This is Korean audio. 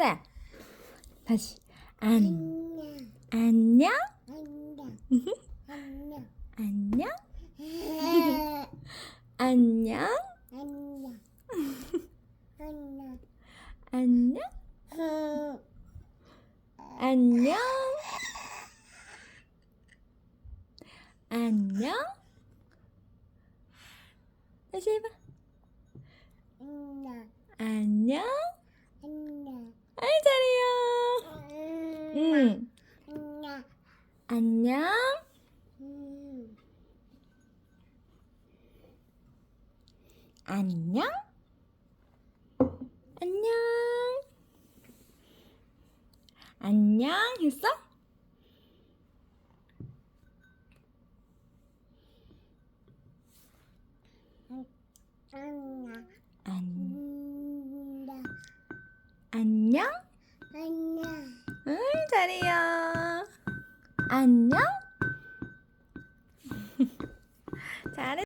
했어요. 다시 안 안녕. 안녕 안녕. 안녕 안녕. 안녕. 다시 해봐 안녕. 아이 잘해요 응 안녕. 안녕 음. 안녕 안녕 안녕 했어? 안녕. 안, 안녕. 안녕 안녕. 아이 잘해요. 안녕? 잘해